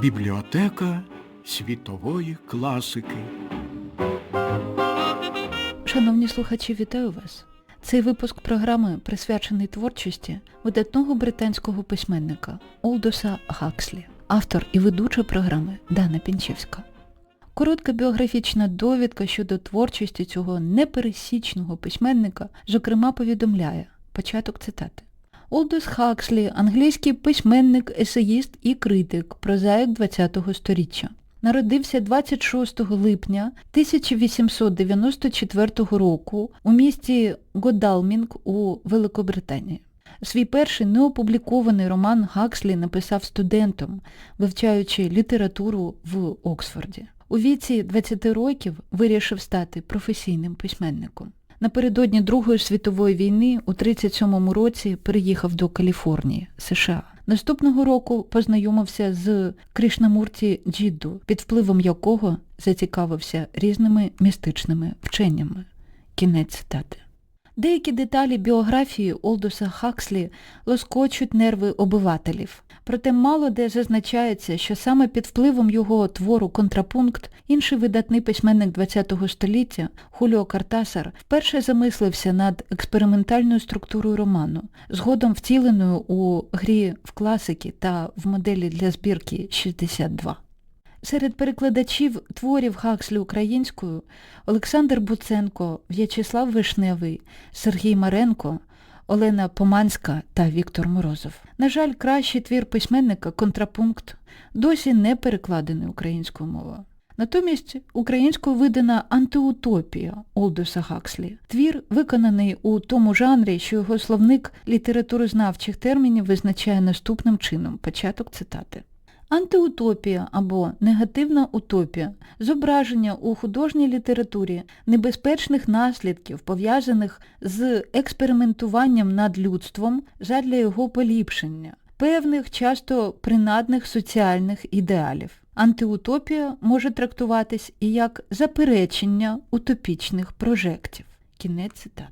Бібліотека світової класики. Шановні слухачі, вітаю вас. Цей випуск програми присвячений творчості видатного британського письменника Олдоса Гакслі, автор і ведуча програми Дана Пінчевська. Коротка біографічна довідка щодо творчості цього непересічного письменника, зокрема, повідомляє початок цитати. Олдос Хакслі – англійський письменник, есеїст і критик, прозаїк ХХ століття. Народився 26 липня 1894 року у місті Годалмінг у Великобританії. Свій перший неопублікований роман Гакслі написав студентом, вивчаючи літературу в Оксфорді. У віці 20 років вирішив стати професійним письменником. Напередодні Другої світової війни у 37-му році переїхав до Каліфорнії, США. Наступного року познайомився з Кришнамурті Джідду, під впливом якого зацікавився різними містичними вченнями. Кінець цитати. Деякі деталі біографії Олдоса Хакслі лоскочуть нерви обивателів. Проте мало де зазначається, що саме під впливом його твору «Контрапункт» інший видатний письменник ХХ століття Хуліо Картасар вперше замислився над експериментальною структурою роману, згодом втіленою у грі в класики та в моделі для збірки 62. Серед перекладачів творів Гакслі українською Олександр Буценко, В'ячеслав Вишневий, Сергій Маренко, Олена Поманська та Віктор Морозов. На жаль, кращий твір письменника «Контрапункт» досі не перекладений українською мовою. Натомість українською видана антиутопія Олдоса Гакслі. Твір виконаний у тому жанрі, що його словник літературознавчих термінів визначає наступним чином. Початок цитати. Антиутопія або негативна утопія зображення у художній літературі небезпечних наслідків, пов'язаних з експериментуванням над людством задля його поліпшення, певних часто принадних соціальних ідеалів. Антиутопія може трактуватись і як заперечення утопічних прожектів. Кінець цитати.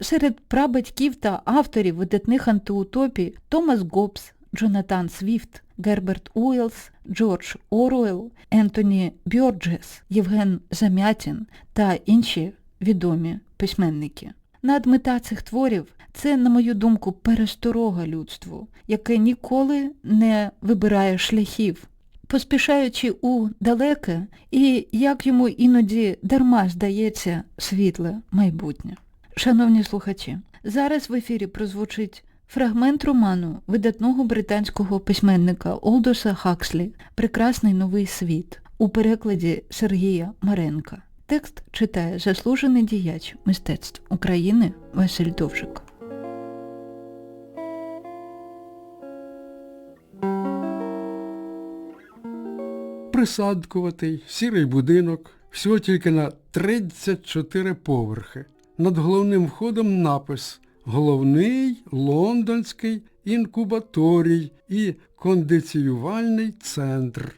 Серед прабатьків та авторів видатних антиутопій Томас Гоббс, Джонатан Свіфт, Герберт Уелс, Джордж Оруел, Ентоні Бьорджес, Євген Замятін та інші відомі письменники. Надмета цих творів це, на мою думку, пересторога людству, яке ніколи не вибирає шляхів, поспішаючи у далеке і, як йому іноді дарма здається, світле майбутнє. Шановні слухачі, зараз в ефірі прозвучить Фрагмент роману видатного британського письменника Олдоса Хакслі Прекрасний новий світ у перекладі Сергія Маренка. Текст читає заслужений діяч мистецтв України Василь Довжик. Присадкуватий, сірий будинок, всього тільки на 34 поверхи. Над головним входом напис Головний лондонський інкубаторій і кондиціювальний центр.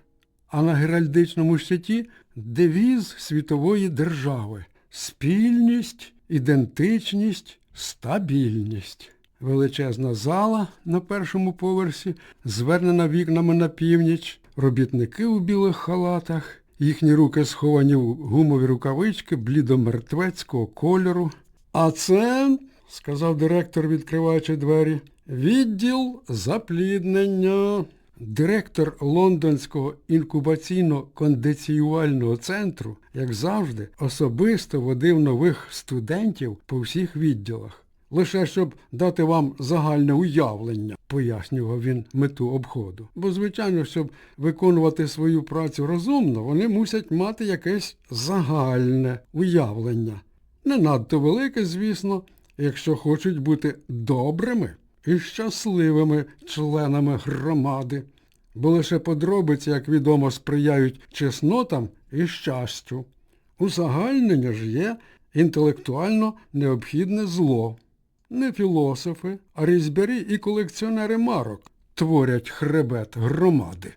А на геральдичному щиті девіз світової держави спільність, ідентичність, стабільність. Величезна зала на першому поверсі, звернена вікнами на північ, робітники у білих халатах, їхні руки сховані в гумові рукавички блідомертвецького кольору. А це сказав директор, відкриваючи двері. Відділ запліднення. Директор Лондонського інкубаційно-кондиціювального центру, як завжди, особисто водив нових студентів по всіх відділах. Лише щоб дати вам загальне уявлення, пояснював він мету обходу. Бо, звичайно, щоб виконувати свою працю розумно, вони мусять мати якесь загальне уявлення. Не надто велике, звісно, якщо хочуть бути добрими і щасливими членами громади, бо лише подробиці, як відомо, сприяють чеснотам і щастю. Узагальнення ж є інтелектуально необхідне зло. Не філософи, а різьбярі і колекціонери марок творять хребет громади.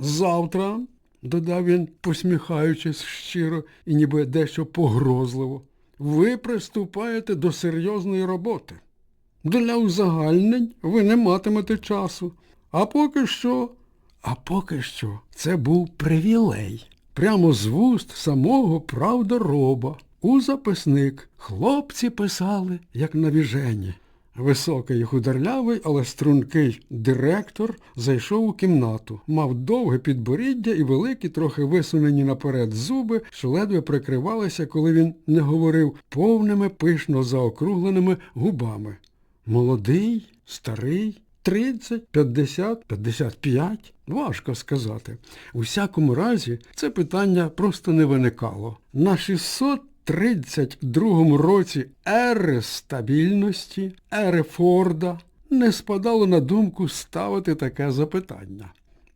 Завтра, додав він, посміхаючись щиро і ніби дещо погрозливо, ви приступаєте до серйозної роботи. Для узагальнень ви не матимете часу, а поки що А поки що це був привілей. Прямо з вуст самого правдороба. У записник хлопці писали, як навіжені. Високий хударлявий, але стрункий директор зайшов у кімнату, мав довге підборіддя і великі, трохи висунені наперед зуби, що ледве прикривалися, коли він не говорив повними пишно заокругленими губами. Молодий, старий, 30, 50, 55? Важко сказати. У всякому разі, це питання просто не виникало. На 632 році ери стабільності, ери Форда не спадало на думку ставити таке запитання.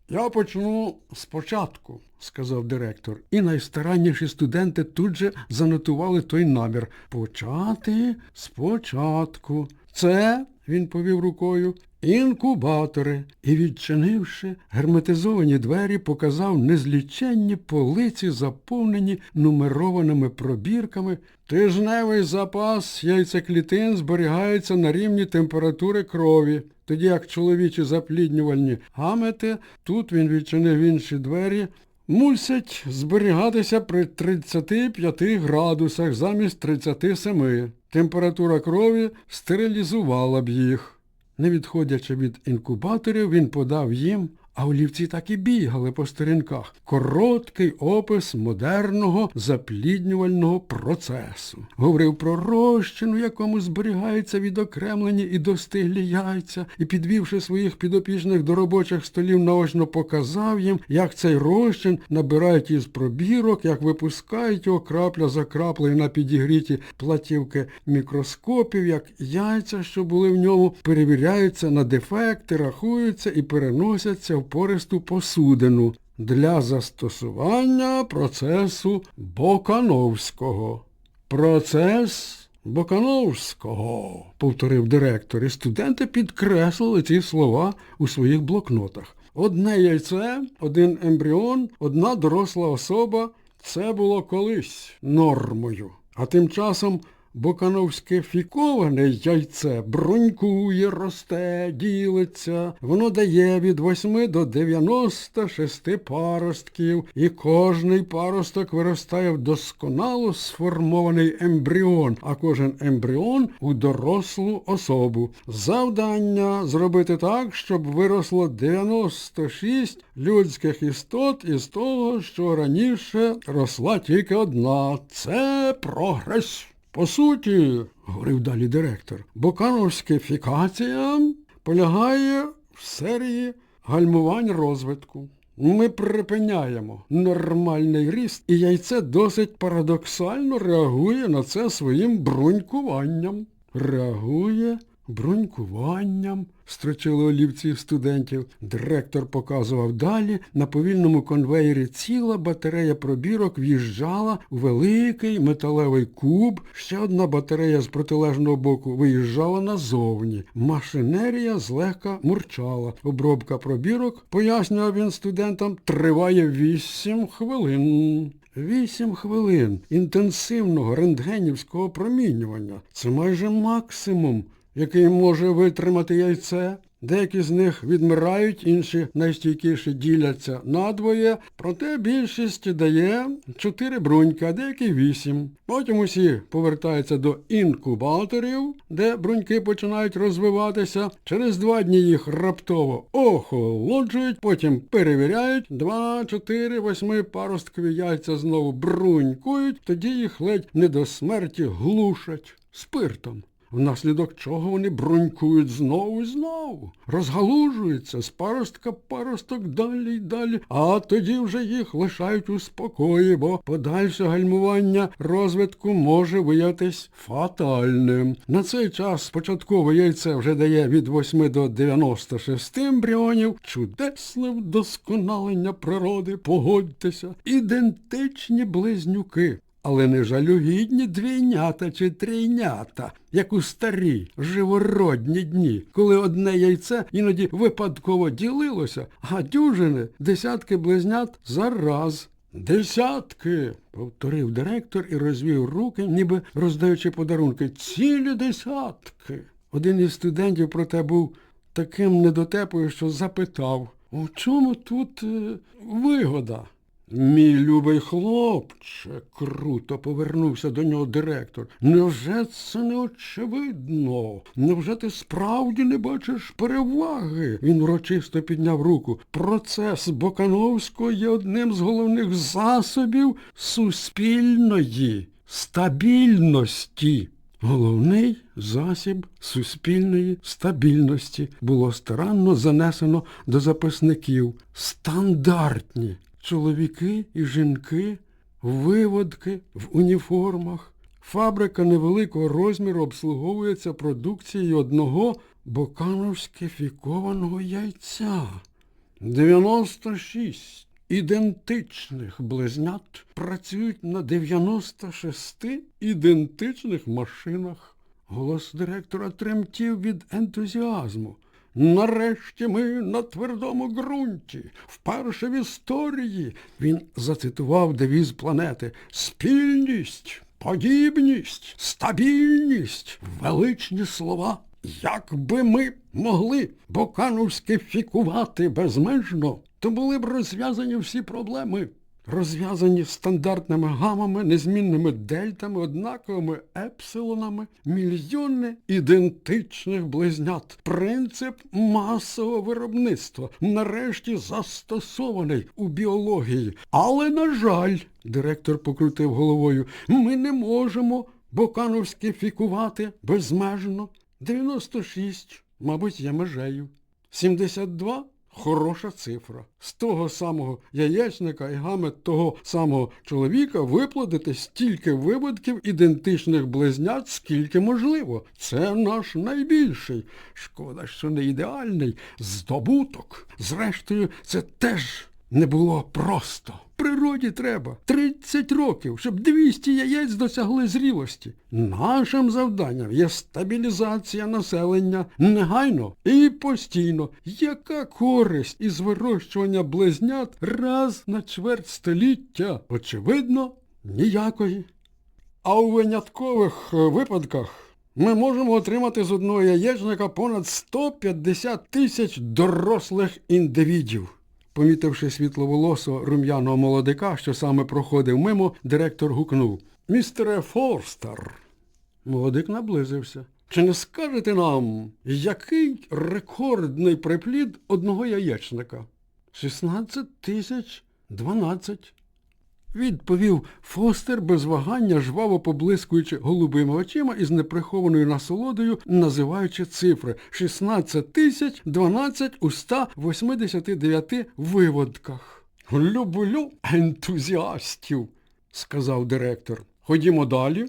Я почну спочатку, сказав директор, і найстаранніші студенти тут же занотували той намір. Почати спочатку. Це, він повів рукою, інкубатори. І, відчинивши герметизовані двері, показав незліченні полиці, заповнені нумерованими пробірками. Тижневий запас яйцеклітин зберігається на рівні температури крові. Тоді як чоловічі запліднювальні гамети, тут він відчинив інші двері, мусять зберігатися при 35 градусах замість 37. Температура крові стерилізувала б їх. Не відходячи від інкубаторів, він подав їм, а олівці так і бігали по сторінках. Короткий опис модерного запліднювального процесу. Говорив про розчин, у якому зберігаються відокремлені і достиглі яйця, і, підвівши своїх підопічних до робочих столів, наочно показав їм, як цей розчин набирають із пробірок, як випускають його крапля за краплею на підігріті платівки мікроскопів, як яйця, що були в ньому, перевіряються на дефекти, рахуються і переносяться в пористу посудину для застосування процесу Бокановського. Процес Бокановського, повторив директор, і студенти підкреслили ці слова у своїх блокнотах. Одне яйце, один ембріон, одна доросла особа це було колись нормою. А тим часом Бокановське фіковане яйце брунькує, росте, ділиться. Воно дає від 8 до 96 паростків, і кожний паросток виростає в досконало сформований ембріон, а кожен ембріон у дорослу особу. Завдання зробити так, щоб виросло 96 людських істот із того, що раніше росла тільки одна. Це прогрес. По суті, говорив далі директор, бокановська фікація полягає в серії гальмувань розвитку. Ми припиняємо нормальний ріст, і яйце досить парадоксально реагує на це своїм брунькуванням. Реагує брунькуванням, строчили олівці студентів. Директор показував далі. На повільному конвеєрі ціла батарея пробірок в'їжджала у великий металевий куб. Ще одна батарея з протилежного боку виїжджала назовні. Машинерія злегка мурчала. Обробка пробірок, пояснював він студентам, триває вісім хвилин. Вісім хвилин інтенсивного рентгенівського промінювання. Це майже максимум, який може витримати яйце. Деякі з них відмирають, інші найстійкіші діляться надвоє, проте більшість дає чотири бруньки, а деякі вісім. Потім усі повертаються до інкубаторів, де бруньки починають розвиватися. Через два дні їх раптово охолоджують, потім перевіряють, два, чотири, восьми паросткові яйця знову брунькують, тоді їх ледь не до смерті глушать спиртом внаслідок чого вони брунькують знову і знову, розгалужуються з паростка паросток далі й далі, а тоді вже їх лишають у спокої, бо подальше гальмування розвитку може виявитись фатальним. На цей час початкове яйце вже дає від 8 до 96 ембріонів, чудесне вдосконалення природи, погодьтеся, ідентичні близнюки але не жалюгідні двійнята чи трійнята, як у старі живородні дні, коли одне яйце іноді випадково ділилося, а дюжини десятки близнят зараз. Десятки, повторив директор і розвів руки, ніби роздаючи подарунки. Цілі десятки. Один із студентів, проте, був таким недотепою, що запитав. У чому тут е, вигода? Мій любий хлопче, круто повернувся до нього директор. Невже це не очевидно? Невже ти справді не бачиш переваги? Він урочисто підняв руку. Процес Бокановського є одним з головних засобів суспільної стабільності. Головний засіб суспільної стабільності було старанно занесено до записників. Стандартні чоловіки і жінки, виводки в уніформах. Фабрика невеликого розміру обслуговується продукцією одного бокановське-фікованого яйця. 96 ідентичних близнят працюють на 96 ідентичних машинах. Голос директора тремтів від ентузіазму. Нарешті ми на твердому ґрунті, вперше в історії. Він зацитував девіз планети Спільність, подібність, стабільність, величні слова. Як би ми могли бокановське фікувати безмежно, то були б розв'язані всі проблеми. Розв'язані стандартними гамами, незмінними дельтами, однаковими епсилонами, мільйони ідентичних близнят. Принцип масового виробництва нарешті застосований у біології. Але, на жаль, директор покрутив головою, ми не можемо бокановське фікувати безмежно. 96, мабуть, є межею. 72 хороша цифра. З того самого яєчника і гамет того самого чоловіка виплодити стільки випадків ідентичних близнят, скільки можливо. Це наш найбільший, шкода, що не ідеальний, здобуток. Зрештою, це теж не було просто. Природі треба 30 років, щоб 200 яєць досягли зрілості. Нашим завданням є стабілізація населення негайно і постійно. Яка користь із вирощування близнят раз на чверть століття? Очевидно, ніякої. А у виняткових е, випадках ми можемо отримати з одного яєчника понад 150 тисяч дорослих індивідів. Помітивши світловолосого рум'яного молодика, що саме проходив мимо, директор гукнув Містере Форстер. Молодик наблизився. Чи не скажете нам, який рекордний приплід одного яєчника? 16 тисяч 12. Відповів Фостер без вагання, жваво поблискуючи голубими очима і з неприхованою насолодою, називаючи цифри 16 тисяч 12 у 189 виводках. Люблю ентузіастів, сказав директор. Ходімо далі.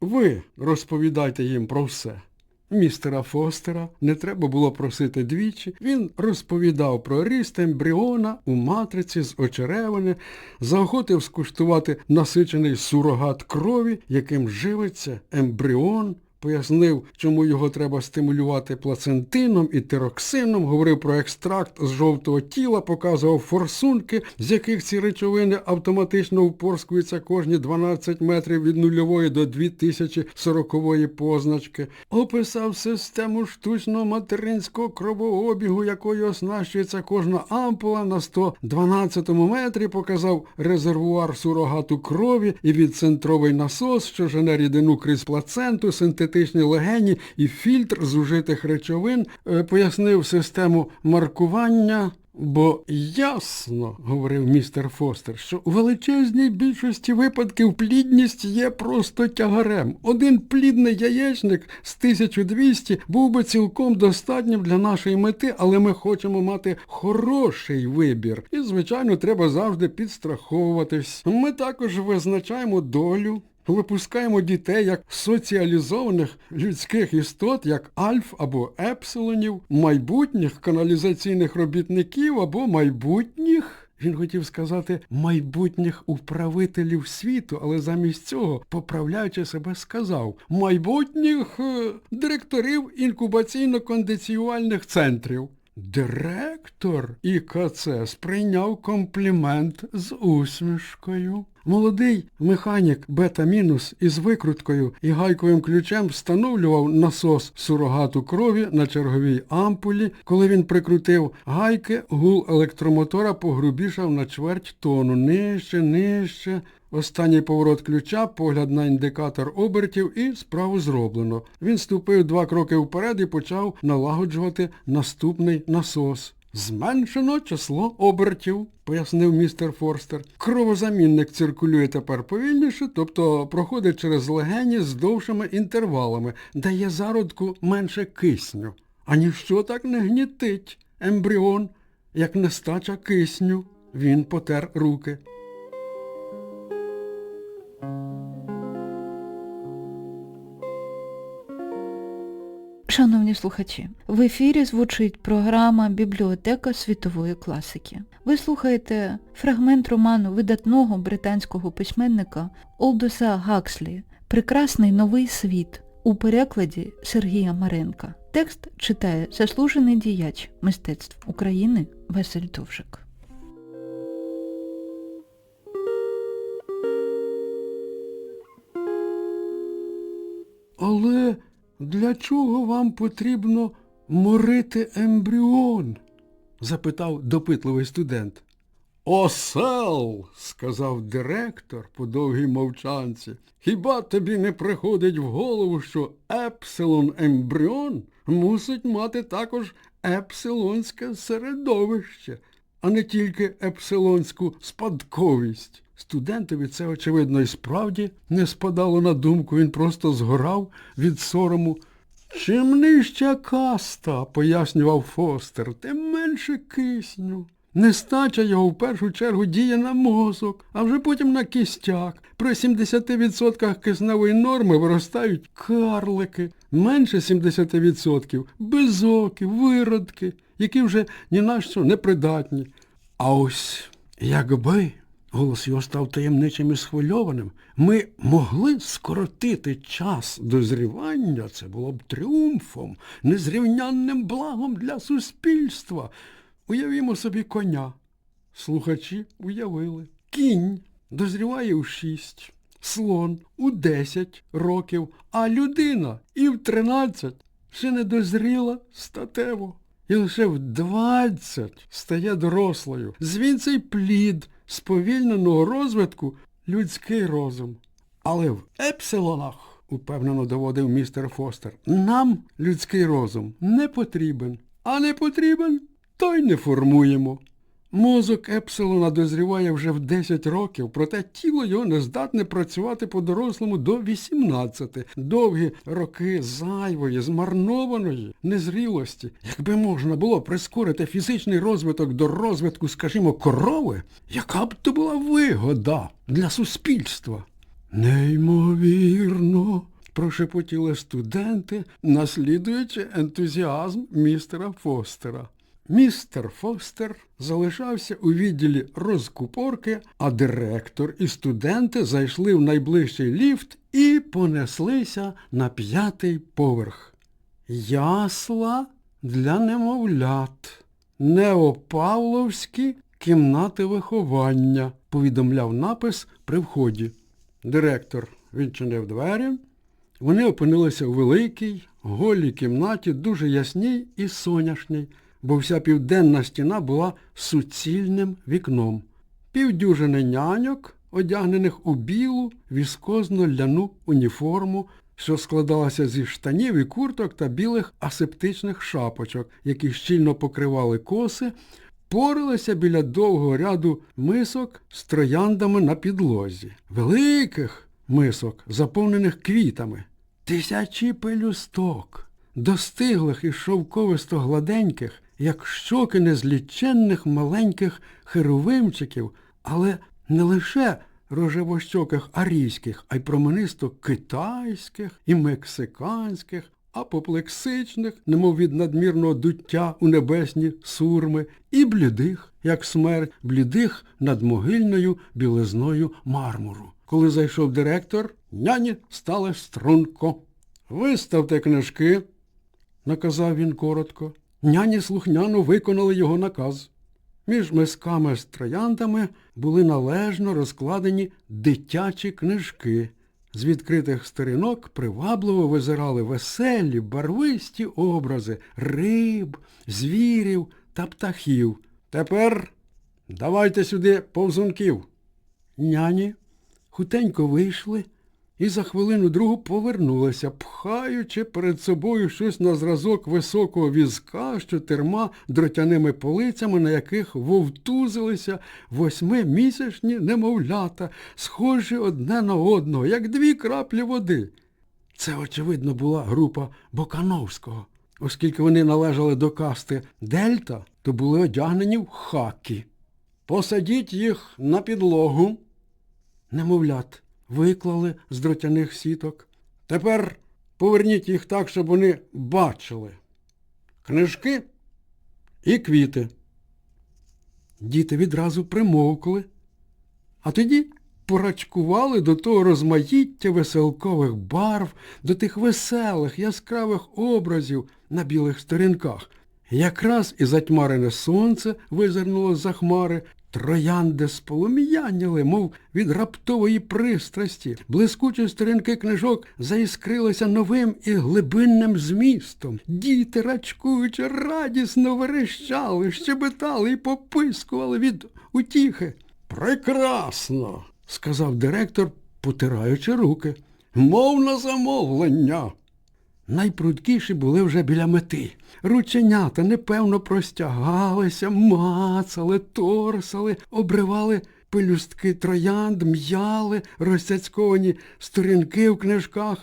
Ви розповідайте їм про все. Містера Фостера не треба було просити двічі. Він розповідав про ріст ембріона у матриці з очеревини, заохотив скуштувати насичений сурогат крові, яким живиться ембріон, пояснив, чому його треба стимулювати плацентином і тироксином, говорив про екстракт з жовтого тіла, показував форсунки, з яких ці речовини автоматично впорскуються кожні 12 метрів від нульової до 2040 позначки, описав систему штучного материнського кровообігу, якою оснащується кожна ампула на 112 метрі, показав резервуар сурогату крові і відцентровий насос, що жене рідину крізь плаценту, синтетичні легені і фільтр з ужитих речовин, е, пояснив систему маркування. Бо ясно, говорив містер Фостер, що у величезній більшості випадків плідність є просто тягарем. Один плідний яєчник з 1200 був би цілком достатнім для нашої мети, але ми хочемо мати хороший вибір. І, звичайно, треба завжди підстраховуватись. Ми також визначаємо долю. Випускаємо дітей як соціалізованих людських істот, як альф або епсилонів, майбутніх каналізаційних робітників або майбутніх, він хотів сказати, майбутніх управителів світу, але замість цього, поправляючи себе, сказав майбутніх е, директорів інкубаційно-кондиціювальних центрів. Директор ІКЦ сприйняв комплімент з усмішкою. Молодий механік бета-мінус із викруткою і гайковим ключем встановлював насос сурогату крові на черговій ампулі. Коли він прикрутив гайки, гул електромотора погрубішав на чверть тону. Нижче, нижче. Останній поворот ключа, погляд на індикатор обертів і справу зроблено. Він ступив два кроки вперед і почав налагоджувати наступний насос. Зменшено число обертів, пояснив містер Форстер. Кровозамінник циркулює тепер повільніше, тобто проходить через легені з довшими інтервалами, дає зародку менше кисню. А ніщо так не гнітить ембріон, як нестача кисню. Він потер руки. Шановні слухачі, в ефірі звучить програма Бібліотека світової класики. Ви слухаєте фрагмент роману видатного британського письменника Олдоса Гакслі Прекрасний новий світ у перекладі Сергія Маренка. Текст читає заслужений діяч мистецтв України Василь Довжик. Але для чого вам потрібно морити ембріон? запитав допитливий студент. Осел, сказав директор по довгій мовчанці. Хіба тобі не приходить в голову, що епсилон ембріон мусить мати також епсилонське середовище, а не тільки епсилонську спадковість? Студентові це, очевидно, і справді не спадало на думку, він просто згорав від сорому. Чим нижча каста, пояснював Фостер, тим менше кисню. Нестача його в першу чергу діє на мозок, а вже потім на кістяк. При 70% кисневої норми виростають карлики, менше 70% безокі, виродки, які вже ні на що не придатні. А ось якби, голос його став таємничим і схвильованим, ми могли скоротити час дозрівання, це було б тріумфом, незрівнянним благом для суспільства. Уявімо собі коня. Слухачі уявили. Кінь дозріває у шість, слон у десять років, а людина і в тринадцять ще не дозріла статево. І лише в двадцять стає дорослою. Звідси й плід сповільненого розвитку людський розум. Але в епсилонах, упевнено доводив містер Фостер, нам людський розум не потрібен. А не потрібен, то й не формуємо. Мозок Епсилона дозріває вже в 10 років, проте тіло його не здатне працювати по-дорослому до 18. Довгі роки зайвої, змарнованої незрілості. Якби можна було прискорити фізичний розвиток до розвитку, скажімо, корови, яка б то була вигода для суспільства? Неймовірно, прошепотіли студенти, наслідуючи ентузіазм містера Фостера. Містер Фостер залишався у відділі розкупорки, а директор і студенти зайшли в найближчий ліфт і понеслися на п'ятий поверх. Ясла для немовлят. Неопавловські кімнати виховання, повідомляв напис при вході. Директор відчинив двері. Вони опинилися у великій, голій кімнаті, дуже ясній і соняшній, бо вся південна стіна була суцільним вікном. Півдюжини няньок, одягнених у білу, віскозно-ляну уніформу, що складалася зі штанів і курток та білих асептичних шапочок, які щільно покривали коси, поралися біля довгого ряду мисок з трояндами на підлозі. Великих мисок, заповнених квітами. Тисячі пелюсток, достиглих і шовковисто гладеньких, як щоки незліченних маленьких херовимчиків, але не лише рожевощоких арійських, а й променисто китайських і мексиканських, апоплексичних, немов від надмірного дуття у небесні сурми, і блідих, як смерть, блідих над могильною білизною мармуру. Коли зайшов директор, няні стали струнко. Виставте книжки, наказав він коротко. Няні слухняно виконали його наказ. Між мисками з трояндами були належно розкладені дитячі книжки. З відкритих сторінок привабливо визирали веселі, барвисті образи риб, звірів та птахів. Тепер давайте сюди повзунків. Няні хутенько вийшли і за хвилину другу повернулися, пхаючи перед собою щось на зразок високого візка з чотирма дротяними полицями, на яких вовтузилися восьмимісячні немовлята, схожі одне на одного, як дві краплі води. Це, очевидно, була група Бокановського. Оскільки вони належали до касти Дельта, то були одягнені в хакі. Посадіть їх на підлогу. Немовлят виклали з дротяних сіток. Тепер поверніть їх так, щоб вони бачили. Книжки і квіти. Діти відразу примовкли, а тоді порачкували до того розмаїття веселкових барв, до тих веселих, яскравих образів на білих сторінках. Якраз і затьмарене сонце визирнуло за хмари, троянди сполум'яніли, мов від раптової пристрасті. Блискучі сторінки книжок заіскрилися новим і глибинним змістом. Діти, рачкуючи, радісно верещали, щебетали і попискували від утіхи. Прекрасно, сказав директор, потираючи руки. Мов на замовлення. Найпрудкіші були вже біля мети. Рученята непевно простягалися, мацали, торсали, обривали пелюстки троянд, м'яли розцяцьковані сторінки в книжках.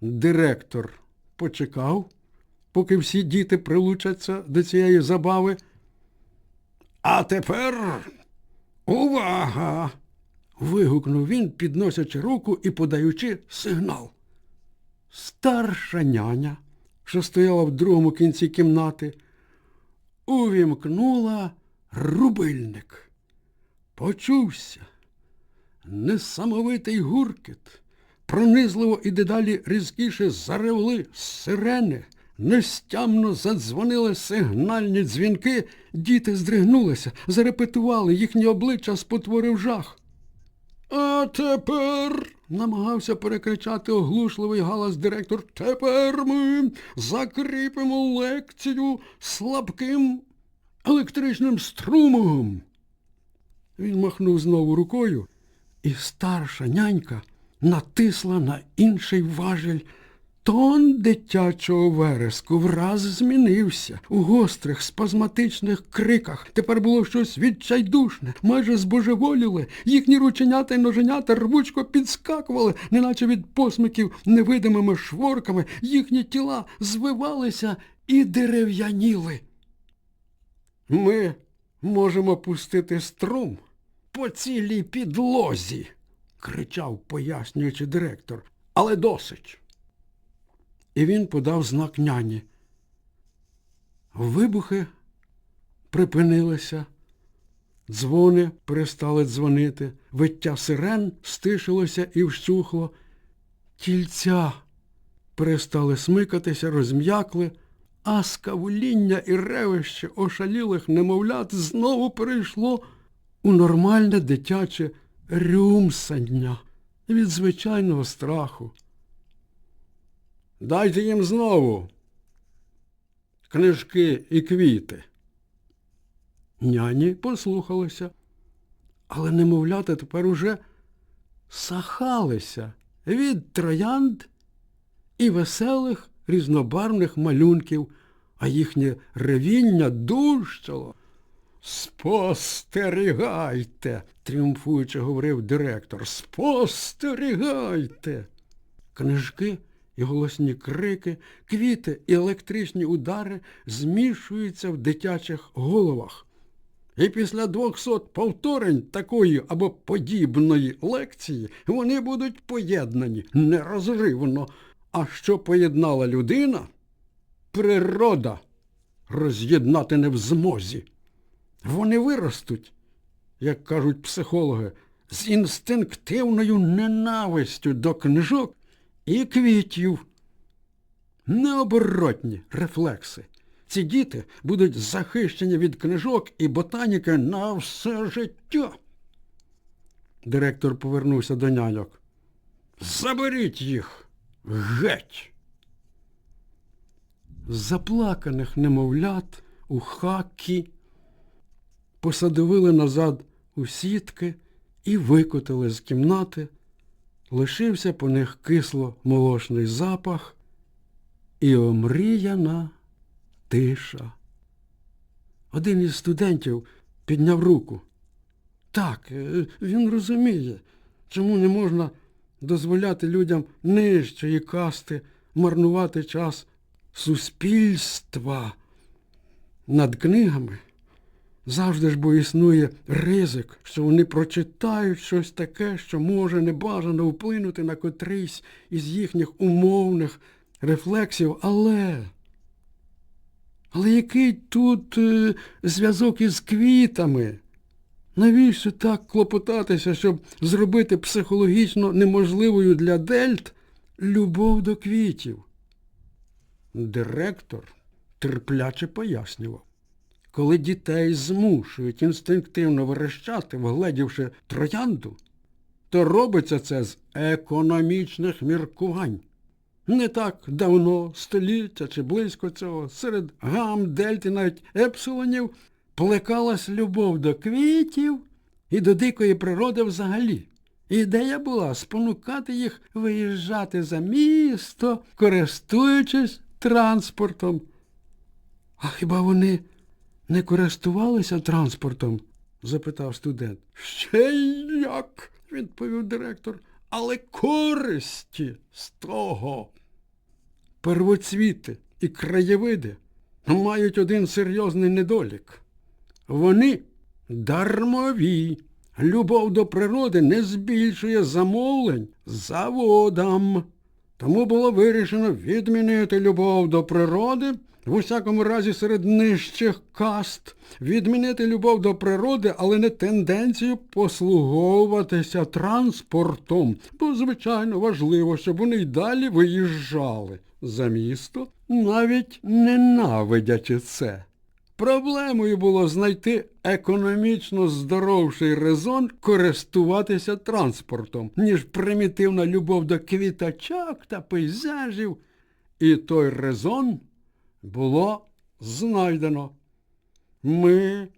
Директор почекав, поки всі діти прилучаться до цієї забави. А тепер увага! вигукнув він, підносячи руку і подаючи сигнал. Старша няня, що стояла в другому кінці кімнати, увімкнула рубильник. Почувся несамовитий гуркіт. Пронизливо і дедалі різкіше заревли сирени. Нестямно задзвонили сигнальні дзвінки, діти здригнулися, зарепетували, їхні обличчя спотворив жах. А тепер, намагався перекричати оглушливий галас директор, тепер ми закріпимо лекцію слабким електричним струмом. Він махнув знову рукою, і старша нянька натисла на інший важель. Тон дитячого вереску враз змінився. У гострих, спазматичних криках тепер було щось відчайдушне, майже збожеволіли. Їхні рученята й ноженята рвучко підскакували, неначе від посмиків невидимими шворками, їхні тіла звивалися і дерев'яніли. Ми можемо пустити струм по цілій підлозі, кричав, пояснюючи директор. Але досить. І він подав знак няні. Вибухи припинилися, дзвони перестали дзвонити, виття сирен стишилося і вщухло. Тільця перестали смикатися, розм'якли, а скавуління і ревище ошалілих немовлят знову перейшло у нормальне дитяче рюмсання від звичайного страху. Дайте їм знову книжки і квіти. Няні послухалися, але немовлята тепер уже сахалися від троянд і веселих різнобарвних малюнків, а їхнє ревіння дужчало. Спостерігайте, тріумфуючи говорив директор. Спостерігайте. Книжки і голосні крики, квіти і електричні удари змішуються в дитячих головах. І після двохсот повторень такої або подібної лекції вони будуть поєднані нерозривно. А що поєднала людина, природа роз'єднати не в змозі. Вони виростуть, як кажуть психологи, з інстинктивною ненавистю до книжок і квітів. Необоротні рефлекси. ці діти будуть захищені від книжок і ботаніки на все життя. Директор повернувся до няньок. Заберіть їх геть. Заплаканих немовлят у хакі посадовили назад у сітки і викотили з кімнати. Лишився по них кисло молочний запах і омріяна тиша. Один із студентів підняв руку. Так, е, він розуміє, чому не можна дозволяти людям нижчої касти марнувати час суспільства над книгами. Завжди ж бо існує ризик, що вони прочитають щось таке, що може небажано вплинути на котрийсь із їхніх умовних рефлексів, але. Але який тут е, зв'язок із квітами? Навіщо так клопотатися, щоб зробити психологічно неможливою для Дельт любов до квітів? Директор терпляче пояснював. Коли дітей змушують інстинктивно верещати, вгледівши троянду, то робиться це з економічних міркувань. Не так давно, століття чи близько цього, серед гам, дельт і навіть епсилонів плекалась любов до квітів і до дикої природи взагалі. Ідея була спонукати їх виїжджати за місто, користуючись транспортом. А хіба вони не користувалися транспортом? запитав студент. Ще як, відповів директор, але користі з того. Первоцвіти і краєвиди мають один серйозний недолік. Вони дармові. Любов до природи не збільшує замовлень заводам. Тому було вирішено відмінити любов до природи, в усякому разі серед нижчих каст, відмінити любов до природи, але не тенденцію послуговуватися транспортом, бо, звичайно, важливо, щоб вони й далі виїжджали за місто, навіть ненавидячи це. Проблемою було знайти економічно здоровший резон користуватися транспортом, ніж примітивна любов до квіточок та пейзажів. І той резон було знайдено. Ми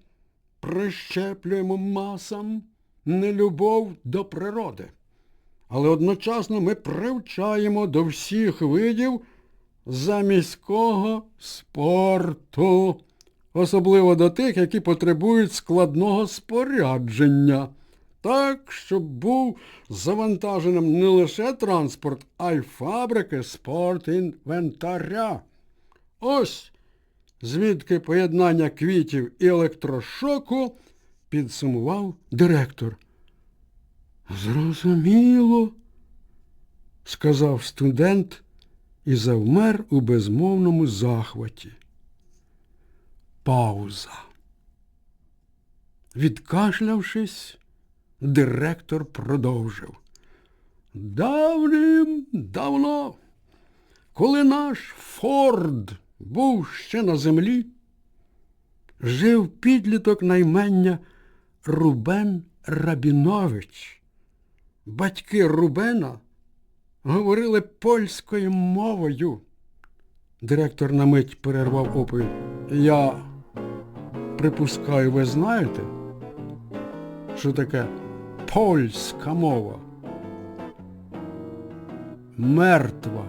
прищеплюємо масам нелюбов до природи, але одночасно ми привчаємо до всіх видів заміського спорту особливо до тих, які потребують складного спорядження. Так, щоб був завантаженим не лише транспорт, а й фабрики спортінвентаря. Ось звідки поєднання квітів і електрошоку підсумував директор. Зрозуміло, сказав студент і завмер у безмовному захваті. Пауза. Відкашлявшись, директор продовжив. Давним давно, коли наш Форд був ще на землі, жив підліток наймення Рубен Рабінович. Батьки Рубена говорили польською мовою. Директор на мить перервав оповідь. Я припускаю, ви знаєте, що таке польська мова? Мертва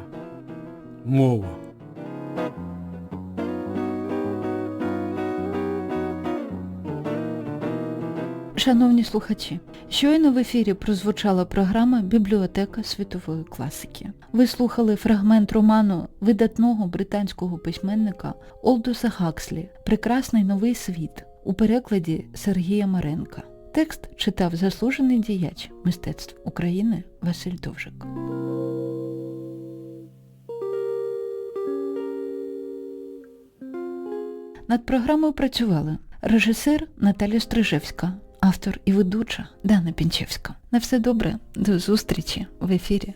мова. Шановні слухачі, щойно в ефірі прозвучала програма Бібліотека світової класики. Ви слухали фрагмент роману видатного британського письменника Олдуса Гакслі Прекрасний новий світ у перекладі Сергія Маренка. Текст читав заслужений діяч мистецтв України Василь Довжик. Над програмою працювали режисер Наталя Стрижевська, автор і ведуча Дана Пінчевська. На все добре, до зустрічі в ефірі.